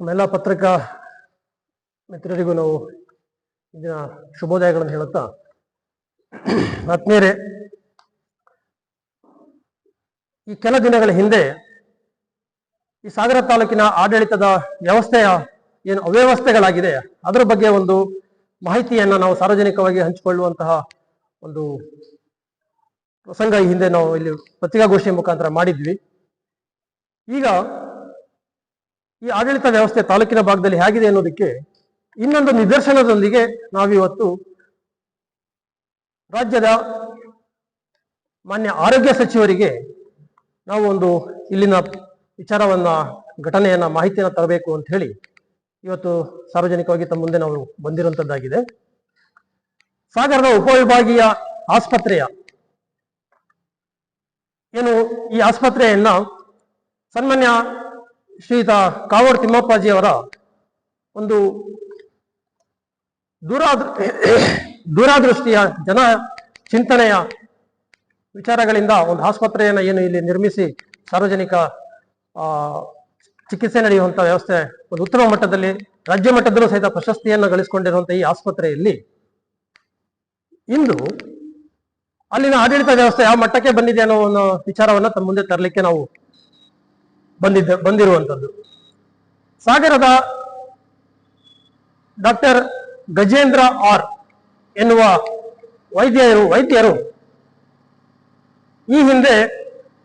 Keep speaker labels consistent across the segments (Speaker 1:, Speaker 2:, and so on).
Speaker 1: ನಮ್ಮೆಲ್ಲ ಪತ್ರಿಕಾ ಮಿತ್ರರಿಗೂ ನಾವು ಇದನ್ನ ಶುಭೋದಯಗಳನ್ನು ಹೇಳುತ್ತಾ, ಆತ್ಮೀಯರೇ, ಈ ಕೆಲ ದಿನಗಳ ಹಿಂದೆ ಈ ಸಾಗರ ತಾಲೂಕಿನ ಆಡಳಿತದ ವ್ಯವಸ್ಥೆಯ ಏನು ಅವ್ಯವಸ್ಥೆಗಳಾಗಿದೆ, ಅದರ ಬಗ್ಗೆ ಒಂದು ಮಾಹಿತಿಯನ್ನು ನಾವು ಸಾರ್ವಜನಿಕವಾಗಿ ಹಂಚಿಕೊಳ್ಳುವಂತಹ ಒಂದು ಪ್ರಸಂಗ ಈ ಹಿಂದೆ ನಾವು ಇಲ್ಲಿ ಪತ್ರಿಕಾಗೋಷ್ಠಿಯ ಮುಖಾಂತರ ಮಾಡಿದ್ವಿ. ಈಗ ಈ ಆಡಳಿತ ವ್ಯವಸ್ಥೆ ತಾಲೂಕಿನ ಭಾಗದಲ್ಲಿ ಹೇಗಿದೆ ಅನ್ನೋದಕ್ಕೆ ಇನ್ನೊಂದು ನಿದರ್ಶನದೊಂದಿಗೆ ನಾವಿವತ್ತು ರಾಜ್ಯದ ಮಾನ್ಯ ಆರೋಗ್ಯ ಸಚಿವರಿಗೆ ನಾವು ಒಂದು ಇಲ್ಲಿನ ವಿಚಾರವನ್ನ, ಘಟನೆಯನ್ನ, ಮಾಹಿತಿಯನ್ನು ತರಬೇಕು ಅಂತ ಹೇಳಿ ಇವತ್ತು ಸಾರ್ವಜನಿಕವಾಗಿ ತಮ್ಮ ಮುಂದೆ ನಾವು ಬಂದಿರುವಂತದ್ದಾಗಿದೆ. ಸಾಗರದ ಉಪವಿಭಾಗೀಯ ಆಸ್ಪತ್ರೆಯ ಏನು ಈ ಆಸ್ಪತ್ರೆಯನ್ನ ಸನ್ಮಾನ್ಯ ಶ್ರೀಯುತ ಕಾವೂರು ತಿಮ್ಮಪ್ಪಾಜಿಯವರ ಒಂದು ದೂರಾದೃ, ದೂರದೃಷ್ಟಿಯ ಜನ ಚಿಂತನೆಯ ವಿಚಾರಗಳಿಂದ ಒಂದು ಆಸ್ಪತ್ರೆಯನ್ನ ಏನು ಇಲ್ಲಿ ನಿರ್ಮಿಸಿ ಸಾರ್ವಜನಿಕ ಚಿಕಿತ್ಸೆ ನಡೆಯುವಂಥ ವ್ಯವಸ್ಥೆ ಒಂದು ಉತ್ತಮ ಮಟ್ಟದಲ್ಲಿ, ರಾಜ್ಯ ಮಟ್ಟದಲ್ಲೂ ಸಹಿತ ಪ್ರಶಸ್ತಿಯನ್ನು ಗಳಿಸಿಕೊಂಡಿರುವಂಥ ಈ ಆಸ್ಪತ್ರೆಯಲ್ಲಿ ಇಂದು ಅಲ್ಲಿನ ಆಡಳಿತ ವ್ಯವಸ್ಥೆ ಯಾವ ಮಟ್ಟಕ್ಕೆ ಬಂದಿದೆ ಅನ್ನೋ ಒಂದು ವಿಚಾರವನ್ನ ತಮ್ಮ ಮುಂದೆ ತರಲಿಕ್ಕೆ ನಾವು ಬಂದಿದ್ದ ಬಂದಿರುವಂತದ್ದು ಸಾಗರದ ಡಾಕ್ಟರ್ ಗಜೇಂದ್ರ ಆರ್ ಎನ್ನುವ ವೈದ್ಯರು ವೈದ್ಯರು ಈ ಹಿಂದೆ,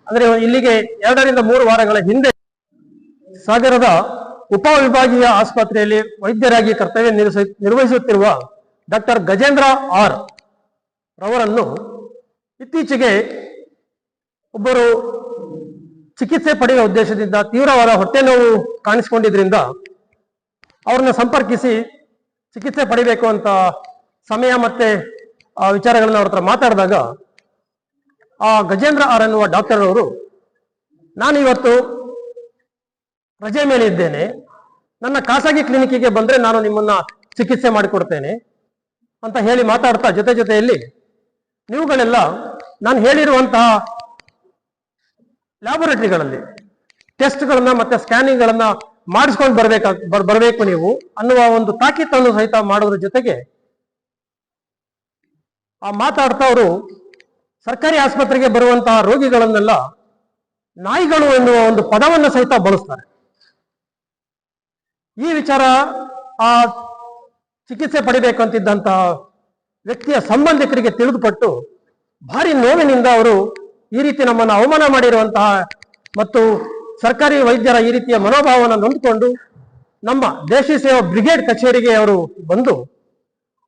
Speaker 1: ಅಂದ್ರೆ ಇಲ್ಲಿಗೆ ಎರಡರಿಂದ ಮೂರು ವಾರಗಳ ಹಿಂದೆ ಸಾಗರದ ಉಪವಿಭಾಗೀಯ ಆಸ್ಪತ್ರೆಯಲ್ಲಿ ವೈದ್ಯರಾಗಿ ಕರ್ತವ್ಯ ನಿರ್ವಹಿಸ- ನಿರ್ವಹಿಸುತ್ತಿರುವ ಡಾಕ್ಟರ್ ಗಜೇಂದ್ರ ಆರ್ ರವರನ್ನು ಇತ್ತೀಚೆಗೆ ಒಬ್ಬರು ಚಿಕಿತ್ಸೆ ಪಡೆಯುವ ಉದ್ದೇಶದಿಂದ ತೀವ್ರವಾದ ಹೊಟ್ಟೆ ನೋವು ಕಾಣಿಸಿಕೊಂಡಿದ್ರಿಂದ ಅವ್ರನ್ನ ಸಂಪರ್ಕಿಸಿ ಚಿಕಿತ್ಸೆ ಪಡಿಬೇಕು ಅಂತ ಸಮಯ ಮತ್ತೆ ಆ ವಿಚಾರಗಳನ್ನ ಅವ್ರ ಹತ್ರ ಮಾತಾಡಿದಾಗ ಆ ಗಜೇಂದ್ರ ಆರ್ ಎನ್ನುವ ಡಾಕ್ಟರ್ ಅವರು ನಾನು ಇವತ್ತು ರಜೆ ಮೇಲೆ ಇದ್ದೇನೆ. ನನ್ನ ಖಾಸಗಿ ಕ್ಲಿನಿಕ್ಕಿಗೆ ಬಂದ್ರೆ ನಾನು ನಿಮ್ಮನ್ನ ಚಿಕಿತ್ಸೆ ಮಾಡಿಕೊಡ್ತೇನೆ ಅಂತ ಹೇಳಿ ಮಾತಾಡ್ತಾ ಜೊತೆ ಜೊತೆಯಲ್ಲಿ, ನೀವುಗಳೆಲ್ಲ ನಾನು ಹೇಳಿರುವಂತಹ ಲ್ಯಾಬೊರೇಟರಿಗಳಲ್ಲಿ ಟೆಸ್ಟ್ಗಳನ್ನ ಮತ್ತೆ ಸ್ಕ್ಯಾನಿಂಗ್ಗಳನ್ನ ಮಾಡಿಸ್ಕೊಂಡು ಬರಬೇಕು ಬರಬೇಕು ನೀವು ಅನ್ನುವ ಒಂದು ತಾಕೀತನ್ನು ಸಹಿತ ಮಾಡೋದ್ರ ಜೊತೆಗೆ ಆ ಮಾತಾಡ್ತಾ ಅವರು ಸರ್ಕಾರಿ ಆಸ್ಪತ್ರೆಗೆ ಬರುವಂತಹ ರೋಗಿಗಳನ್ನೆಲ್ಲ ನಾಯಿಗಳು ಎನ್ನುವ ಒಂದು ಪದವನ್ನು ಸಹಿತ ಬಳಸ್ತಾರೆ. ಈ ವಿಚಾರ ಆ ಚಿಕಿತ್ಸೆ ಪಡಿಬೇಕಂತಿದ್ದಂತಹ ವ್ಯಕ್ತಿಯ ಸಂಬಂಧಿಕರಿಗೆ ತಿಳಿದುಪಟ್ಟು ಭಾರಿ ನೋವಿನಿಂದ ಅವರು ಈ ರೀತಿ ನಮ್ಮನ್ನು ಅವಮಾನ ಮಾಡಿರುವಂತಹ ಮತ್ತು ಸರ್ಕಾರಿ ವೈದ್ಯರ ಈ ರೀತಿಯ ಮನೋಭಾವವನ್ನು ನೊಂದುಕೊಂಡು ನಮ್ಮ ದೇಶಿ ಸೇವಾ ಬ್ರಿಗೇಡ್ ಕಚೇರಿಗೆ ಅವರು ಬಂದು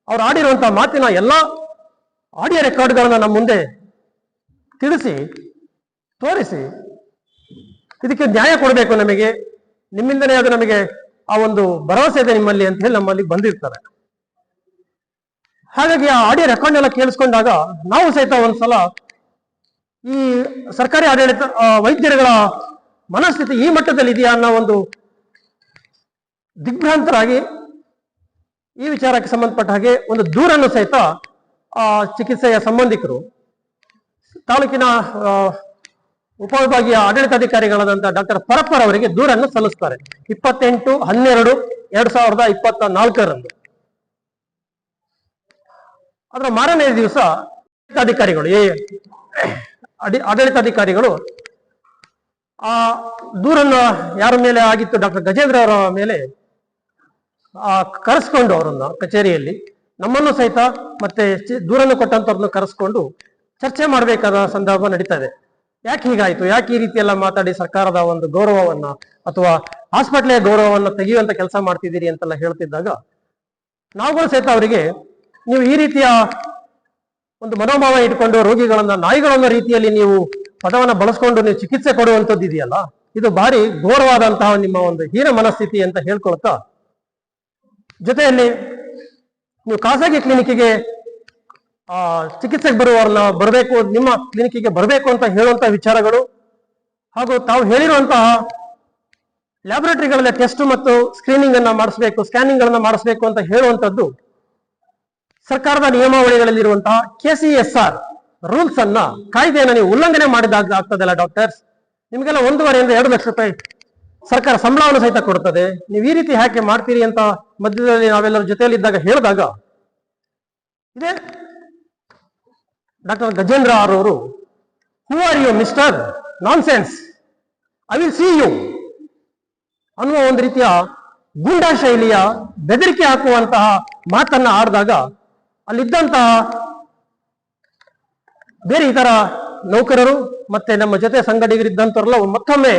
Speaker 1: ಅವ್ರು ಆಡಿರುವಂತಹ ಮಾತಿನ ಎಲ್ಲ ಆಡಿಯೋ ರೆಕಾರ್ಡ್ಗಳನ್ನು ನಮ್ಮ ಮುಂದೆ ತಿಳಿಸಿ, ತೋರಿಸಿ, ಇದಕ್ಕೆ ನ್ಯಾಯ ಕೊಡಬೇಕು ನಮಗೆ. ನಿಮ್ಮಿಂದನೇ ಅದು ನಮಗೆ ಆ ಒಂದು ಭರವಸೆ ಇದೆ ನಿಮ್ಮಲ್ಲಿ ಅಂತ ಹೇಳಿ ನಮ್ಮಲ್ಲಿ ಬಂದಿರ್ತಾರೆ. ಹಾಗಾಗಿ ಆ ಆಡಿಯೋ ರೆಕಾರ್ಡ್ ಎಲ್ಲ ಕೇಳಿಸ್ಕೊಂಡಾಗ ನಾವು ಸಹಿತ ಒಂದ್ಸಲ ಈ ಸರ್ಕಾರಿ ಆಡಳಿತ ವೈದ್ಯರುಗಳ ಮನಸ್ಥಿತಿ ಈ ಮಟ್ಟದಲ್ಲಿ ಇದೆಯಾ ಅನ್ನೋ ಒಂದು ದಿಗ್ಭ್ರಾಂತರಾಗಿ ಈ ವಿಚಾರಕ್ಕೆ ಸಂಬಂಧಪಟ್ಟ ಹಾಗೆ ಒಂದು ದೂರನ್ನು ಸಹಿತ, ಆ, ಚಿಕಿತ್ಸೆಯ ಸಂಬಂಧಿಕರು, ತಾಲೂಕಿನ ಉಪವಿಭಾಗೀಯ ಆಡಳಿತಾಧಿಕಾರಿಗಳಾದಂಥ ಡಾಕ್ಟರ್ ಪರಪ್ಪರ್ ಅವರಿಗೆ ದೂರನ್ನು ಸಲ್ಲಿಸ್ತಾರೆ. ಇಪ್ಪತ್ತೆಂಟು, ಹನ್ನೆರಡು, ಎರಡ್ ಸಾವಿರದ ಇಪ್ಪತ್ತ ನಾಲ್ಕರಂದು. ಅದರ ಮಾರನೇ ದಿವಸ ಅಧಿಕಾರಿಗಳು ಏ ಅಡಿ- ಆಡಳಿತಾಧಿಕಾರಿಗಳು, ಆ ದೂರನ್ನ ಯಾರ ಮೇಲೆ ಆಗಿತ್ತು ಡಾಕ್ಟರ್ ಗಜೇಂದ್ರ ಅವರ ಮೇಲೆ, ಆ ಕರೆಸ್ಕೊಂಡು ಅವರನ್ನ ಕಚೇರಿಯಲ್ಲಿ, ನಮ್ಮನ್ನು ಸಹಿತ ಮತ್ತೆ ದೂರನ್ನು ಕೊಟ್ಟಂತವ್ರನ್ನ ಕರೆಸ್ಕೊಂಡು ಚರ್ಚೆ ಮಾಡಬೇಕಾದ ಸಂದರ್ಭ ನಡೀತಾ ಇದೆ ಯಾಕೆ ಹೀಗಾಯ್ತು? ಯಾಕೆ ಈ ರೀತಿ ಎಲ್ಲ ಮಾತಾಡಿ ಸರ್ಕಾರದ ಒಂದು ಗೌರವವನ್ನ ಅಥವಾ ಹಾಸ್ಪಿಟ್ಲೆಯ ಗೌರವವನ್ನ ತೆಗೆಯುವಂತ ಕೆಲಸ ಮಾಡ್ತಿದ್ದೀರಿ ಅಂತೆಲ್ಲ ಹೇಳ್ತಿದ್ದಾಗ, ನಾವುಗಳು ಸಹಿತ ಅವರಿಗೆ, ನೀವು ಈ ರೀತಿಯ ಒಂದು ಮನೋಭಾವ ಇಟ್ಕೊಂಡು ರೋಗಿಗಳನ್ನ ನಾಯಿಗಳನ್ನ ರೀತಿಯಲ್ಲಿ ನೀವು ಪದವನ್ನು ಬಳಸ್ಕೊಂಡು ನೀವು ಚಿಕಿತ್ಸೆ ಕೊಡುವಂಥದ್ದು ಇದೆಯಲ್ಲ? ಇದು ಭಾರಿ ಘೋರವಾದಂತಹ ನಿಮ್ಮ ಒಂದು ಹೀನ ಮನಸ್ಥಿತಿ ಅಂತ ಹೇಳ್ಕೊಳ್ತಾ ಜೊತೆಯಲ್ಲಿ ನೀವು ಖಾಸಗಿ ಕ್ಲಿನಿಕ್ಗೆ ಆ, ಚಿಕಿತ್ಸೆಗೆ ಬರುವವ್ರನ್ನ ಬರಬೇಕು, ನಿಮ್ಮ ಕ್ಲಿನಿಕ್ಗೆ ಬರಬೇಕು ಅಂತ ಹೇಳುವಂತ ವಿಚಾರಗಳು ಹಾಗೂ ತಾವು ಹೇಳಿರುವಂತಹ ಲ್ಯಾಬೊರೇಟರಿಗಳಲ್ಲಿ ಟೆಸ್ಟ್ ಮತ್ತು ಸ್ಕ್ರೀನಿಂಗ್ ಅನ್ನ ಮಾಡಿಸಬೇಕು ಸ್ಕ್ಯಾನಿಂಗ್ ಗಳನ್ನ ಮಾಡಿಸಬೇಕು ಅಂತ ಹೇಳುವಂತದ್ದು ಸರ್ಕಾರದ ನಿಯಮಾವಳಿಗಳಲ್ಲಿರುವಂತಹ K C S R rules ಅನ್ನ ಕಾಯ್ದೆಯನ್ನು ನೀವು ಉಲ್ಲಂಘನೆ ಮಾಡಿದಾಗ ಆಗ್ತದಲ್ಲ ಡಾಕ್ಟರ್ಸ್ ನಿಮಗೆಲ್ಲ ಒಂದೂವರೆಯಿಂದ ಎರಡು ಲಕ್ಷ ರೂಪಾಯಿ ಸರ್ಕಾರ ಸಂಬಳವನ್ನು ಸಹಿತ ಕೊಡುತ್ತದೆ. ನೀವು ಈ ರೀತಿ ಯಾಕೆ ಮಾಡ್ತೀರಿ ಅಂತ ಮಧ್ಯದಲ್ಲಿ ನಾವೆಲ್ಲರ ಜೊತೆಯಲ್ಲಿ ಇದ್ದಾಗ ಹೇಳಿದಾಗ ಇದೇ ಡಾಕ್ಟರ್ ಗಜೇಂದ್ರ ಆರ್ ಅವರು who are you mister nonsense I will see you ಅನ್ನುವ ಒಂದು ರೀತಿಯ ಗೂಂಡಾ ಶೈಲಿಯ ಬೆದರಿಕೆ ಹಾಕುವಂತಹ ಮಾತನ್ನ ಆಡಿದಾಗ ಅಲ್ಲಿದ್ದಂತಹ ಬೇರೆ ಇತರ ನೌಕರರು ಮತ್ತೆ ನಮ್ಮ ಜೊತೆ ಸಂಗಡಿಗರಿದ್ದಂಥವ್ರಲ್ಲ ಮತ್ತೊಮ್ಮೆ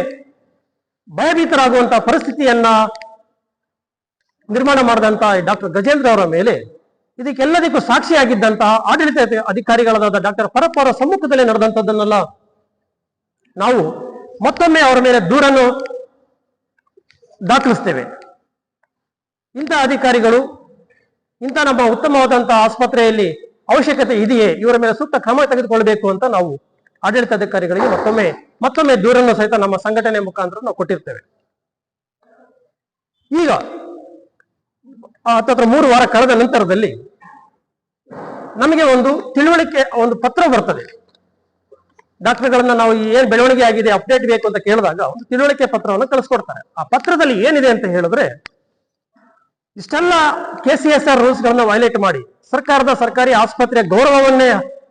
Speaker 1: ಭಯಭೀತರಾಗುವಂತಹ ಪರಿಸ್ಥಿತಿಯನ್ನ ನಿರ್ಮಾಣ ಮಾಡಿದಂತಹ ಡಾಕ್ಟರ್ ಗಜೇಂದ್ರ ಅವರ ಮೇಲೆ, ಇದಕ್ಕೆಲ್ಲದಕ್ಕೂ ಸಾಕ್ಷಿಯಾಗಿದ್ದಂತಹ ಆಡಳಿತ ಅಧಿಕಾರಿಗಳಾದ ಡಾಕ್ಟರ್ ಪರಪ್ಪರ ಸಮ್ಮುಖದಲ್ಲಿ ನಡೆದಂಥದ್ದನ್ನೆಲ್ಲ ನಾವು ಮತ್ತೊಮ್ಮೆ ಅವರ ಮೇಲೆ ದೂರನ್ನು ದಾಖಲಿಸ್ತೇವೆ. ಇಂಥ ಅಧಿಕಾರಿಗಳು ಇಂಥ ನಮ್ಮ ಉತ್ತಮವಾದಂತಹ ಆಸ್ಪತ್ರೆಯಲ್ಲಿ ಅವಶ್ಯಕತೆ ಇದೆಯೇ? ಇವರ ಮೇಲೆ ಸೂಕ್ತ ಕ್ರಮ ತೆಗೆದುಕೊಳ್ಳಬೇಕು ಅಂತ ನಾವು ಆಡಳಿತಾಧಿಕಾರಿಗಳಿಗೆ ಮತ್ತೊಮ್ಮೆ ಮತ್ತೊಮ್ಮೆ ದೂರನ್ನು ಸಹಿತ ನಮ್ಮ ಸಂಘಟನೆ ಮುಖಾಂತರ ನಾವು ಕೊಟ್ಟಿರ್ತೇವೆ. ಈಗ ಹತ್ತತ್ರ ಮೂರು ವಾರ ಕಳೆದ ನಂತರದಲ್ಲಿ ನಮಗೆ ಒಂದು ತಿಳುವಳಿಕೆ, ಒಂದು ಪತ್ರ ಬರ್ತದೆ. ಡಾಕ್ಟರ್ಗಳನ್ನ ನಾವು ಏನ್ ಬೆಳವಣಿಗೆ ಆಗಿದೆ, ಅಪ್ಡೇಟ್ ಬೇಕು ಅಂತ ಕೇಳಿದಾಗ ಒಂದು ತಿಳುವಳಿಕೆ ಪತ್ರವನ್ನು ಕಳಿಸ್ಕೊಡ್ತಾರೆ. ಆ ಪತ್ರದಲ್ಲಿ ಏನಿದೆ ಅಂತ ಹೇಳಿದ್ರೆ ಇಷ್ಟೆಲ್ಲ K C S R rules ಗಳನ್ನ ವೈಲೇಟ್ ಮಾಡಿ ಸರ್ಕಾರದ ಸರ್ಕಾರಿ ಆಸ್ಪತ್ರೆಯ ಗೌರವವನ್ನೇ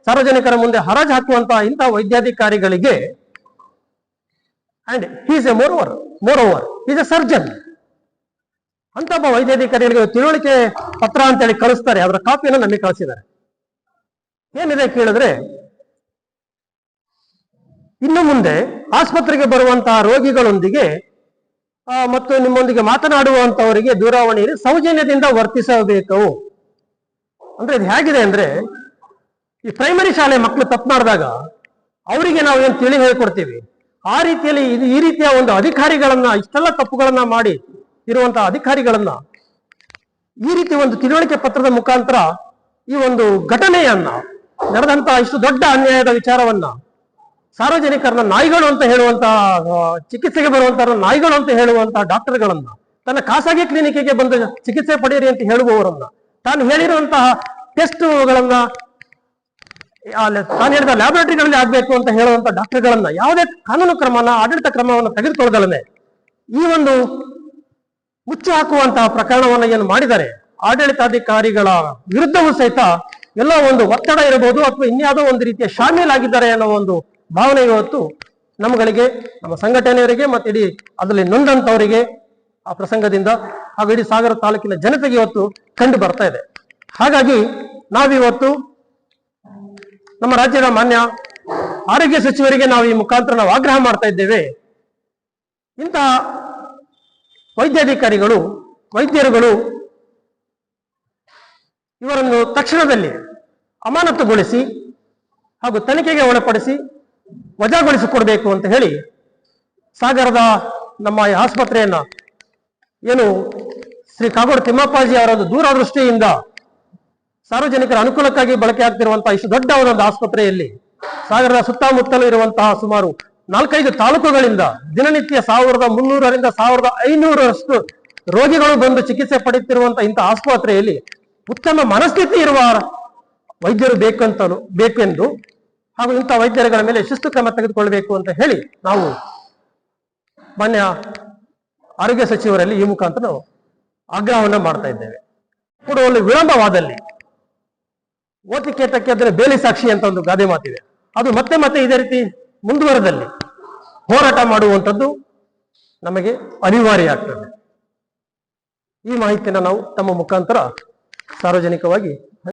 Speaker 1: ಸಾರ್ವಜನಿಕರ ಮುಂದೆ ಹರಾಜು ಹಾಕುವಂತಹ ಇಂತಹ ವೈದ್ಯಾಧಿಕಾರಿಗಳಿಗೆ and is a moreover moreover is a surgeon ಅಂತ ಒಬ್ಬ ವೈದ್ಯಾಧಿಕಾರಿಗಳಿಗೆ ತಿಳುವಳಿಕೆ ಪತ್ರ ಅಂತೇಳಿ ಕಳಿಸ್ತಾರೆ, ಅದರ ಕಾಪಿಯನ್ನು ನಮಗೆ ಕಳಿಸಿದ್ದಾರೆ. ಏನಿದೆ ಕೇಳಿದ್ರೆ, ಇನ್ನು ಮುಂದೆ ಆಸ್ಪತ್ರೆಗೆ ಬರುವಂತಹ ರೋಗಿಗಳೊಂದಿಗೆ ಮತ್ತು ನಿಮ್ಮೊಂದಿಗೆ ಮಾತನಾಡುವಂತವರಿಗೆ ದೂರವಾಣಿಯಲ್ಲಿ ಸೌಜನ್ಯದಿಂದ ವರ್ತಿಸಬೇಕು. ಅಂದ್ರೆ ಇದು ಹೇಗಿದೆ ಅಂದ್ರೆ, ಈ ಪ್ರೈಮರಿ ಶಾಲೆ ಮಕ್ಕಳು ತಪ್ಪು ಮಾಡಿದಾಗ ಅವರಿಗೆ ನಾವು ಏನು ತಿಳಿ ಹೇಳ್ಕೊಡ್ತೀವಿ? ಆ ರೀತಿಯಲ್ಲಿ ಇದು ಈ ರೀತಿಯ ಒಂದು ಅಧಿಕಾರಿಗಳನ್ನ, ಇಷ್ಟೆಲ್ಲ ತಪ್ಪುಗಳನ್ನ ಮಾಡಿ ಇರುವಂತಹ ಅಧಿಕಾರಿಗಳನ್ನ ಈ ರೀತಿ ಒಂದು ತಿಳುವಳಿಕೆ ಪತ್ರದ ಮುಖಾಂತರ ಈ ಒಂದು ಘಟನೆಯನ್ನ ನಡೆದಂತಹ ಇಷ್ಟು ದೊಡ್ಡ ಅನ್ಯಾಯದ ವಿಚಾರವನ್ನ ಸಾರ್ವಜನಿಕರನ್ನ ನಾಯಿಗಳು ಅಂತ ಹೇಳುವಂತಹ ಚಿಕಿತ್ಸೆಗೆ ಬರುವಂತಹ ನಾಯಿಗಳು ಅಂತ ಹೇಳುವಂತಹ ಡಾಕ್ಟರ್ಗಳನ್ನ, ತನ್ನ ಖಾಸಗಿ ಕ್ಲಿನಿಕ್ಗೆ ಬಂದು ಚಿಕಿತ್ಸೆ ಪಡೆಯಿರಿ ಅಂತ ಹೇಳುವವರನ್ನ, ತಾನು ಹೇಳಿರುವಂತಹ ಟೆಸ್ಟ್ಗಳನ್ನ ತಾನು ಹೇಳಿದ ಲ್ಯಾಬೊರೇಟರಿಗಳಲ್ಲಿ ಆಗ್ಬೇಕು ಅಂತ ಹೇಳುವಂತ ಡಾಕ್ಟರ್ಗಳನ್ನ ಯಾವುದೇ ಕಾನೂನು ಕ್ರಮನ, ಆಡಳಿತ ಕ್ರಮವನ್ನು ತೆಗೆದುಕೊಳ್ಳದಲ್ಲದೆ, ಈ ಒಂದು ಮುಚ್ಚಿ ಹಾಕುವಂತಹ ಪ್ರಕರಣವನ್ನು ಏನು ಮಾಡಿದರೆ, ಆಡಳಿತಾಧಿಕಾರಿಗಳ ವಿರುದ್ಧವೂ ಸಹಿತ ಎಲ್ಲ ಒಂದು ಒತ್ತಡ ಇರಬಹುದು ಅಥವಾ ಇನ್ಯಾವುದೋ ಒಂದು ರೀತಿಯ ಶಾಮೀಲಾಗಿದ್ದಾರೆ ಅನ್ನೋ ಒಂದು ಭಾವನೆ ಇವತ್ತು ನಮ್ಮಗಳಿಗೆ ನಮ್ಮ ಸಂಘಟನೆಯವರಿಗೆ ಮತ್ತೆ ಇಡೀ ಅದರಲ್ಲಿ ನೊಂದಂತವರಿಗೆ ಆ ಪ್ರಸಂಗದಿಂದ ಹಾಗೂ ಇಡೀ ಸಾಗರ ತಾಲೂಕಿನ ಜನತೆಗೆ ಇವತ್ತು ಕಂಡು ಬರ್ತಾ ಇದೆ. ಹಾಗಾಗಿ ನಾವಿವತ್ತು ನಮ್ಮ ರಾಜ್ಯದ ಮಾನ್ಯ ಆರೋಗ್ಯ ಸಚಿವರಿಗೆ ನಾವು ಈ ಮುಖಾಂತರ ನಾವು ಆಗ್ರಹ ಮಾಡ್ತಾ ಇದ್ದೇವೆ. ಇಂತಹ ವೈದ್ಯಾಧಿಕಾರಿಗಳು, ವೈದ್ಯರುಗಳು ಇವರನ್ನು ತಕ್ಷಣದಲ್ಲಿ ಅಮಾನತುಗೊಳಿಸಿ ಹಾಗೂ ತನಿಖೆಗೆ ಒಳಪಡಿಸಿ ವಜಾಗೊಳಿಸಿಕೊಡ್ಬೇಕು ಅಂತ ಹೇಳಿ ಸಾಗರದ ನಮ್ಮ ಈ ಆಸ್ಪತ್ರೆಯನ್ನ ಏನು ಶ್ರೀ ಕಾಗೋಡು ತಿಮ್ಮಪ್ಪಾಜಿ ಅವರ ದೂರದೃಷ್ಟಿಯಿಂದ ಸಾರ್ವಜನಿಕರ ಅನುಕೂಲಕ್ಕಾಗಿ ಬಳಕೆ ಆಗ್ತಿರುವಂತಹ ಇಷ್ಟು ದೊಡ್ಡ ಒಂದು ಆಸ್ಪತ್ರೆಯಲ್ಲಿ ಸಾಗರದ ಸುತ್ತಮುತ್ತಲೂ ಇರುವಂತಹ ಸುಮಾರು ನಾಲ್ಕೈದು ತಾಲೂಕುಗಳಿಂದ ದಿನನಿತ್ಯ ಸಾವಿರದ ಮುನ್ನೂರರಿಂದ ಸಾವಿರದ ಐನೂರರಷ್ಟು ರೋಗಿಗಳು ಬಂದು ಚಿಕಿತ್ಸೆ ಪಡೆಯುತ್ತಿರುವಂತಹ ಇಂತಹ ಆಸ್ಪತ್ರೆಯಲ್ಲಿ ಉತ್ತಮ ಮನಸ್ಥಿತಿ ಇರುವ ವೈದ್ಯರು ಬೇಕಂತ ಬೇಕೆಂದು ಹಾಗೂ ಇಂಥ ವೈದ್ಯರುಗಳ ಮೇಲೆ ಶಿಸ್ತು ಕ್ರಮ ತೆಗೆದುಕೊಳ್ಳಬೇಕು ಅಂತ ಹೇಳಿ ನಾವು ಮಾನ್ಯ ಆರೋಗ್ಯ ಸಚಿವರಲ್ಲಿ ಈ ಮುಖಾಂತರ ನಾವು ಆಗ್ರಹವನ್ನ ಮಾಡ್ತಾ ಇದ್ದೇವೆ. ಕೊಡುವಲ್ಲಿ ವಿಳಂಬವಾದಲ್ಲಿ ಓಟಿ ಕೇಟಕ್ಕೆ ಅದರ ಬೇಲಿ ಸಾಕ್ಷಿ ಅಂತ ಒಂದು ಗಾದೆ ಮಾತಿದೆ. ಅದು ಮತ್ತೆ ಮತ್ತೆ ಇದೇ ರೀತಿ ಮುಂದುವರೆದಲ್ಲಿ ಹೋರಾಟ ಮಾಡುವಂಥದ್ದು ನಮಗೆ ಅನಿವಾರ್ಯ ಆಗ್ತದೆ. ಈ ಮಾಹಿತಿಯನ್ನು ನಾವು ತಮ್ಮ ಮುಖಾಂತರ ಸಾರ್ವಜನಿಕವಾಗಿ